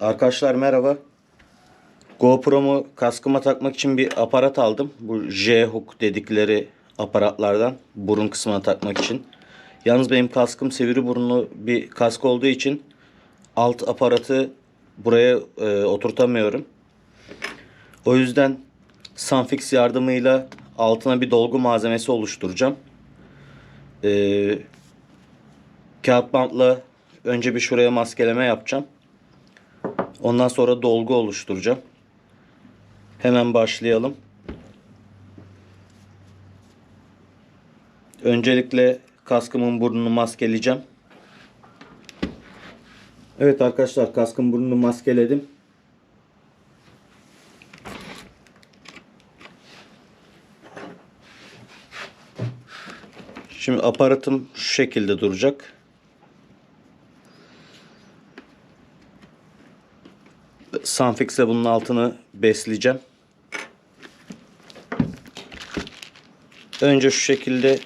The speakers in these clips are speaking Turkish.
Arkadaşlar merhaba. GoPro'mu kaskıma takmak için bir aparat aldım. Bu J-hook dedikleri aparatlardan burun kısmına takmak için. Yalnız benim kaskım sivri burunlu bir kask olduğu için alt aparatı buraya e, oturtamıyorum. O yüzden Sunfix yardımıyla altına bir dolgu malzemesi oluşturacağım. Ee, kağıt bantla önce bir şuraya maskeleme yapacağım. Ondan sonra dolgu oluşturacağım. Hemen başlayalım. Öncelikle kaskımın burnunu maskeleyeceğim. Evet arkadaşlar kaskın burnunu maskeledim. Şimdi aparatım şu şekilde duracak. Sunfix'e bunun altını besleyeceğim. Önce şu şekilde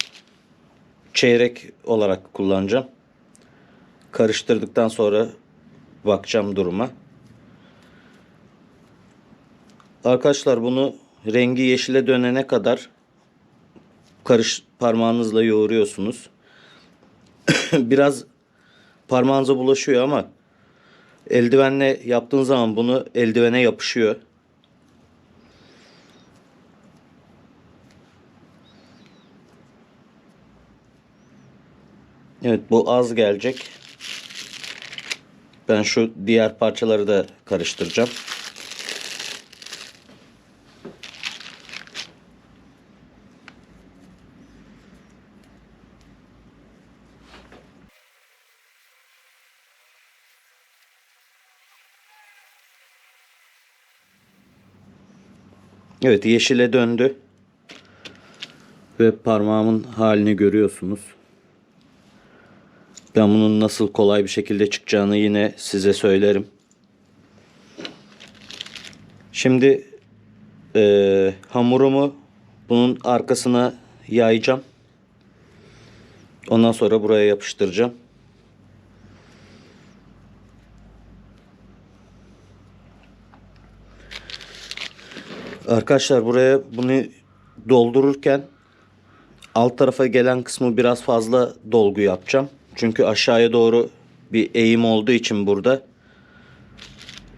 çeyrek olarak kullanacağım. Karıştırdıktan sonra bakacağım duruma. Arkadaşlar bunu rengi yeşile dönene kadar karış parmağınızla yoğuruyorsunuz. Biraz parmağınıza bulaşıyor ama eldivenle yaptığın zaman bunu eldivene yapışıyor. Evet bu az gelecek. Ben şu diğer parçaları da karıştıracağım. Evet yeşile döndü. Ve parmağımın halini görüyorsunuz. Ben bunun nasıl kolay bir şekilde çıkacağını yine size söylerim. Şimdi eee, hamurumu bunun arkasına yayacağım. Ondan sonra buraya yapıştıracağım. Arkadaşlar buraya bunu doldururken alt tarafa gelen kısmı biraz fazla dolgu yapacağım. Çünkü aşağıya doğru bir eğim olduğu için burada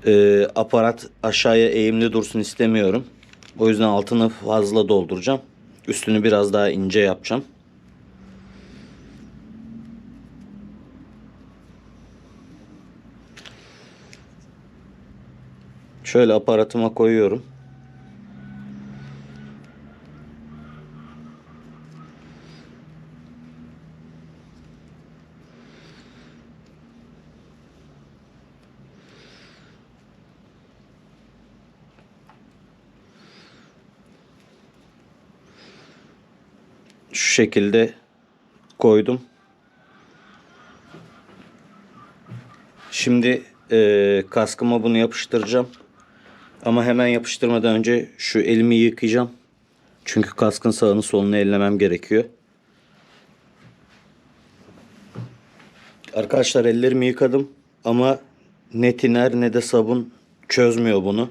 e, aparat aşağıya eğimli dursun istemiyorum. O yüzden altını fazla dolduracağım. Üstünü biraz daha ince yapacağım. Şöyle aparatıma koyuyorum. Şekilde koydum. Şimdi e, kaskıma bunu yapıştıracağım. Ama hemen yapıştırmadan önce şu elimi yıkayacağım. Çünkü kaskın sağını solunu ellemem gerekiyor. Arkadaşlar ellerimi yıkadım ama ne tiner ne de sabun çözmüyor bunu.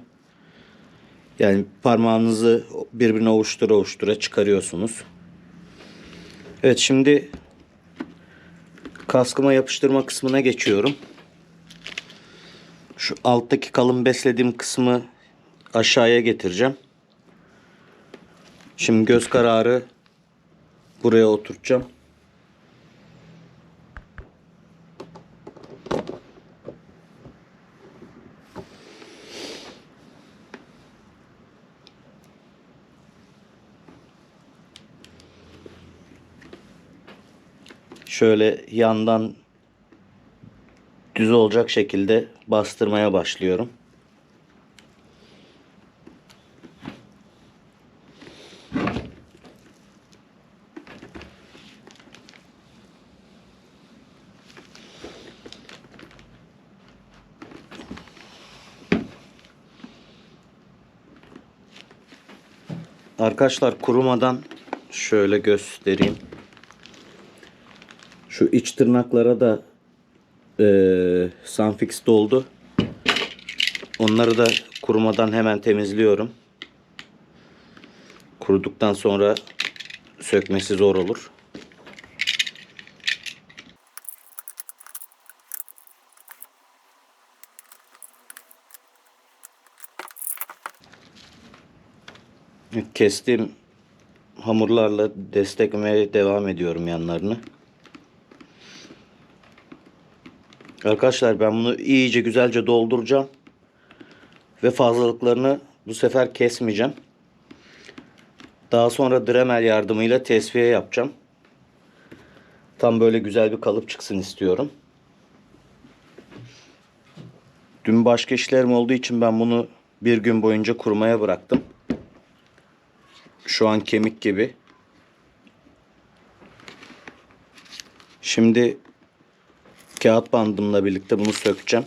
Yani parmağınızı birbirine ovuştura ovuştura çıkarıyorsunuz. Evet şimdi kaskıma yapıştırma kısmına geçiyorum. Şu alttaki kalın beslediğim kısmı aşağıya getireceğim. Şimdi göz kararı buraya oturtacağım. Şöyle yandan düz olacak şekilde bastırmaya başlıyorum. Arkadaşlar kurumadan şöyle göstereyim. Şu iç tırnaklara da e, Sunfix doldu. Onları da kurumadan hemen temizliyorum. Kuruduktan sonra sökmesi zor olur. Kestiğim hamurlarla desteklemeye devam ediyorum yanlarını. Arkadaşlar ben bunu iyice güzelce dolduracağım. Ve fazlalıklarını bu sefer kesmeyeceğim. Daha sonra Dremel yardımıyla tesviye yapacağım. Tam böyle güzel bir kalıp çıksın istiyorum. Dün başka işlerim olduğu için ben bunu bir gün boyunca kurumaya bıraktım. Şu an kemik gibi. Şimdi kağıt bandımla birlikte bunu sökeceğim.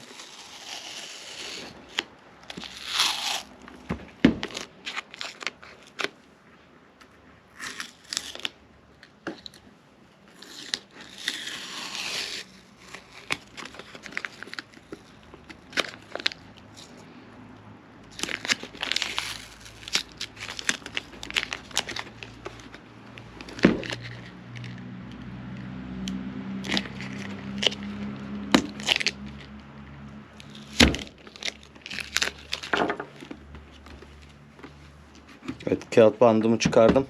Evet kağıt bandımı çıkardım.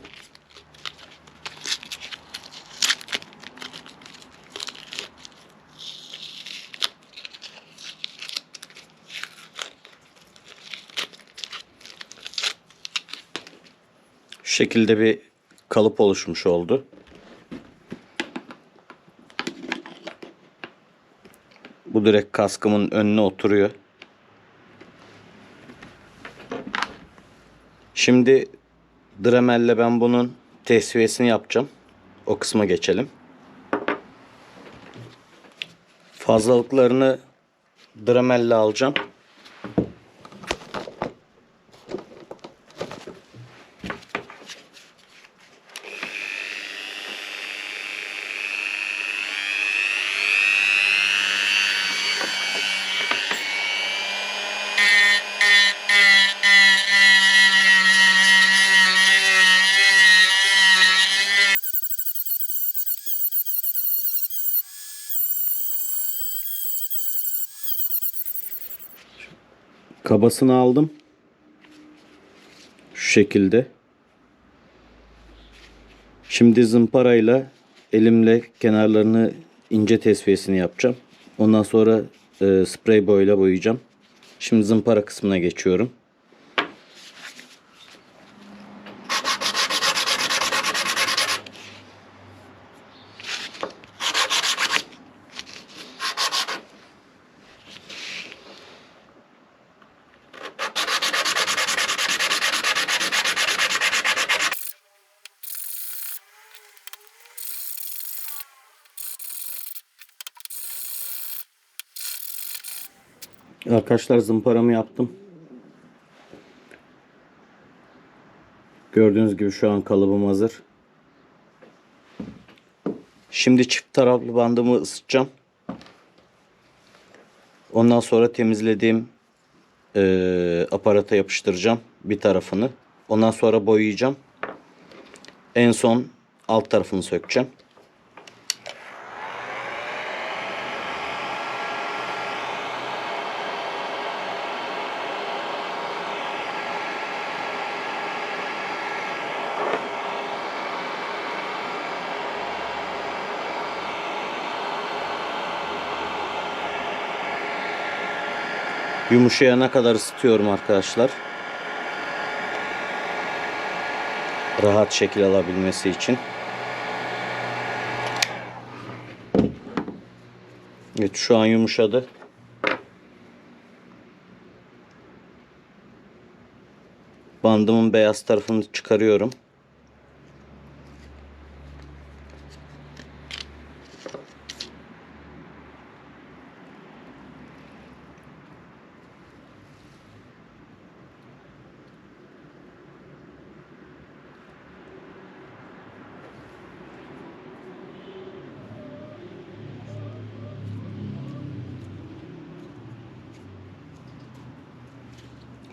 Şu şekilde bir kalıp oluşmuş oldu. Bu direkt kaskımın önüne oturuyor. Şimdi Dremel'le ben bunun tesviyesini yapacağım. O kısma geçelim. Fazlalıklarını Dremel'le alacağım. Kabasını aldım. Şu şekilde. Şimdi zımparayla elimle kenarlarını ince tesviyesini yapacağım. Ondan sonra e, sprey boyayla boyayacağım. Şimdi zımpara kısmına geçiyorum. Arkadaşlar zımparamı yaptım. Gördüğünüz gibi şu an kalıbım hazır. Şimdi çift taraflı bandımı ısıtacağım. Ondan sonra temizlediğim e, aparata yapıştıracağım bir tarafını. Ondan sonra boyayacağım. En son alt tarafını sökeceğim. Yumuşayana kadar ısıtıyorum arkadaşlar. Rahat şekil alabilmesi için. Evet şu an yumuşadı. Bandımın beyaz tarafını çıkarıyorum.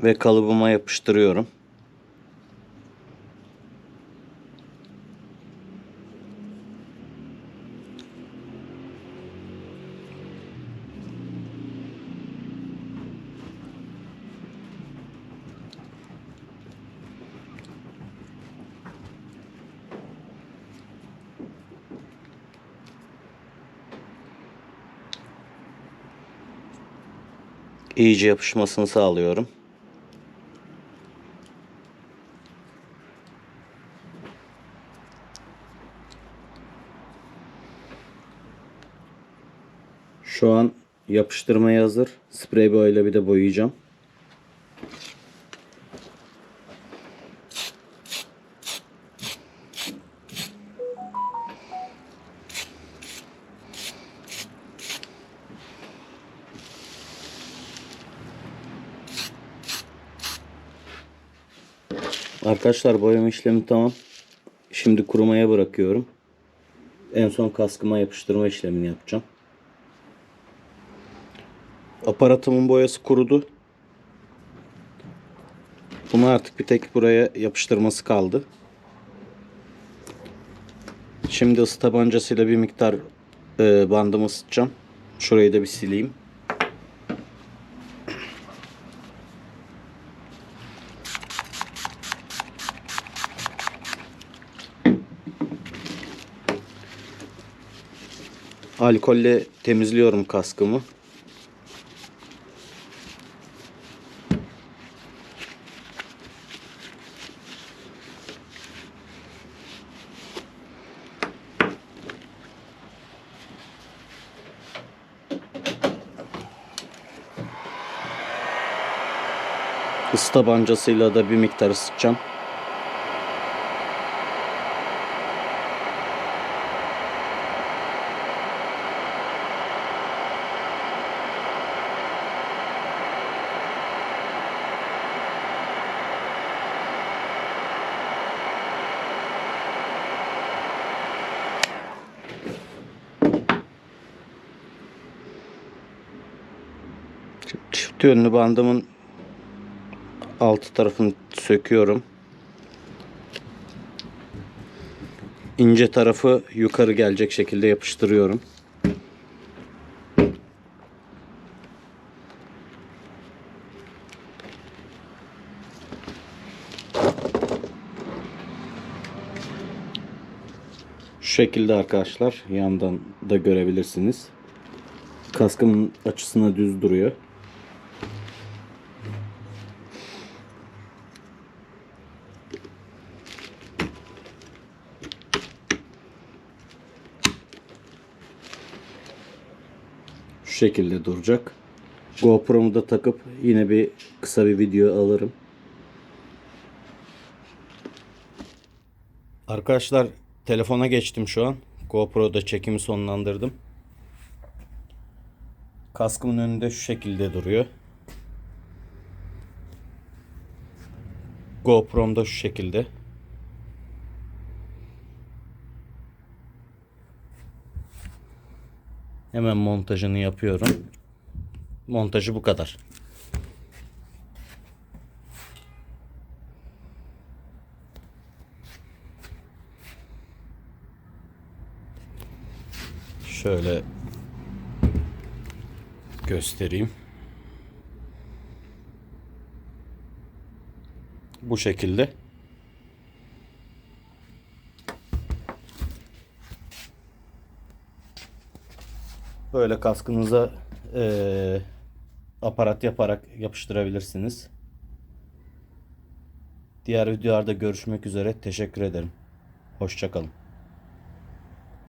Ve kalıbıma yapıştırıyorum. iyice yapışmasını sağlıyorum. Şu an yapıştırmaya hazır. Sprey boyayla bir de boyayacağım. Arkadaşlar boyama işlemi tamam. Şimdi kurumaya bırakıyorum. En son kaskıma yapıştırma işlemini yapacağım. Aparatımın boyası kurudu. Bunu artık bir tek buraya yapıştırması kaldı. Şimdi ısı tabancasıyla bir miktar e, bandımı ısıtacağım. Şurayı da bir sileyim. Alkolle temizliyorum kaskımı. Tabancasıyla da bir miktar ısıtacağım. Çift yönlü bandımın altı tarafını söküyorum. İnce tarafı yukarı gelecek şekilde yapıştırıyorum. Şu şekilde arkadaşlar yandan da görebilirsiniz. Kaskımın açısına düz duruyor. Şekilde duracak. GoPro'mu da takıp yine bir kısa bir video alırım. Arkadaşlar telefona geçtim şu an. GoPro'da çekimi sonlandırdım. Kaskımın önünde şu şekilde duruyor. GoPro'm da şu şekilde. Hemen montajını yapıyorum. Montajı bu kadar. Şöyle göstereyim. Bu şekilde. Böyle kaskınıza eee, aparat yaparak yapıştırabilirsiniz. Diğer videolarda görüşmek üzere. Teşekkür ederim. Hoşçakalın.